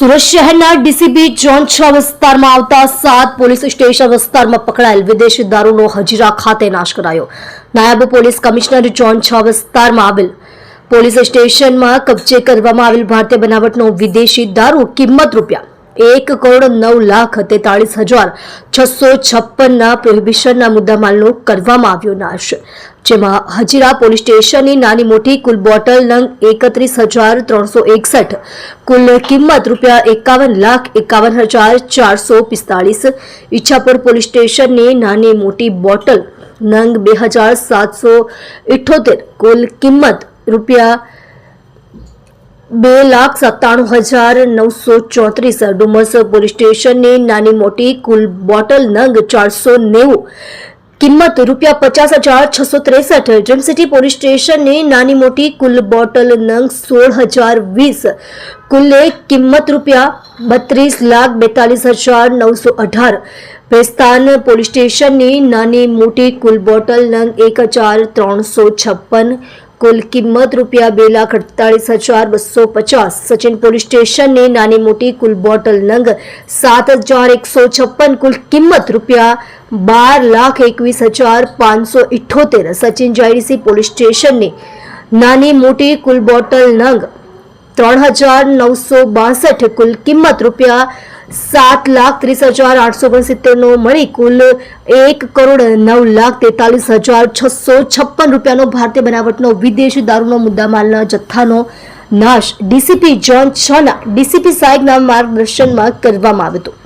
સુરત શહેરના DCB zone છ વિસ્તારમાં આવતા સાત પોલીસ સ્ટેશન વિસ્તારમાં પકડાયેલ વિદેશી દારૂનો હજીરા ખાતે નાશ કરાયો. નાયબ પોલીસ કમિશનર ઝોન છ વિસ્તારમાં આવેલ પોલીસ સ્ટેશનમાં કબજે કરવામાં આવેલ ભારતીય બનાવટનો વિદેશી દારૂ કિંમત રૂપિયા એક કરોડ નવ લાખ તેતાળીસ હજાર છસો છપ્પનના પ્રોહિબિશનના મુદ્દામાલનો કરવામાં આવ્યો નાશ. જેમાં હજીરા પોલીસ સ્ટેશનની નાની મોટી કુલ બોટલ નંગ એકત્રીસ હજાર ત્રણસો એકસઠ, કુલ કિંમત રૂપિયા એકાવન લાખ એકાવન હજાર ચારસો પિસ્તાળીસ, ઈચ્છાપુર પોલીસ સ્ટેશનની નાની મોટી બોટલ નંગ બે હજાર સાતસો ઇઠોતેર, કુલ કિંમત રૂપિયા બે લાખ સત્તાણું હજાર નવસો ચોત્રીસ ડુમસ પોલીસ સ્ટેશનની નાની મોટી કુલ બોટલ નંગ ચારસો નેવું. કિંમત રૂપિયા પચાસ હજાર છસો ત્રેસઠ. ડ્રીમ પોલીસ સ્ટેશનની નાની મોટી કુલ બોટલ નંગ સોળ હજાર વીસ. કુલે કિંમત રૂપિયા બત્રીસ લાખ બેતાલીસ હજાર નવસો અઢાર. ભેસ્તાન પોલીસ સ્ટેશનની નાની મોટી કુલ બોટલ નંગ એક હજાર ત્રણસો છપ્પન. કુલ કિંમત રૂપિયા બે લાખ અડતાલીસ હજાર બસો પચાસ. સચિન પોલીસ સ્ટેશનની નાની મોટી કુલ બોટલ નંગ સાત હજાર એકસો છપ્પન કુલ કિંમત રૂપિયા બાર લાખ એકવીસ હજાર પાંચસો ઇઠ્ઠોતેર સચિન જાયડીસી પોલીસ સ્ટેશનની નાની મોટી કુલ બોટલ નંગ ત્રણ હજાર નવસો બાસઠ કુલ કિંમત રૂપિયા સાત લાખ ત્રીસ હજાર આઠસો ઓગણસિત્તેરનો મળી કુલ એક કરોડ નવ લાખ તેતાલીસ હજાર છસો છપ્પન રૂપિયાનો ભારતીય બનાવટનો વિદેશી દારૂનો મુદ્દામાલના જથ્થાનો નાશ. ડીસીપી જોન છના ડીસીપી સાહેબના માર્ગદર્શનમાં કરવામાં આવ્યો હતો.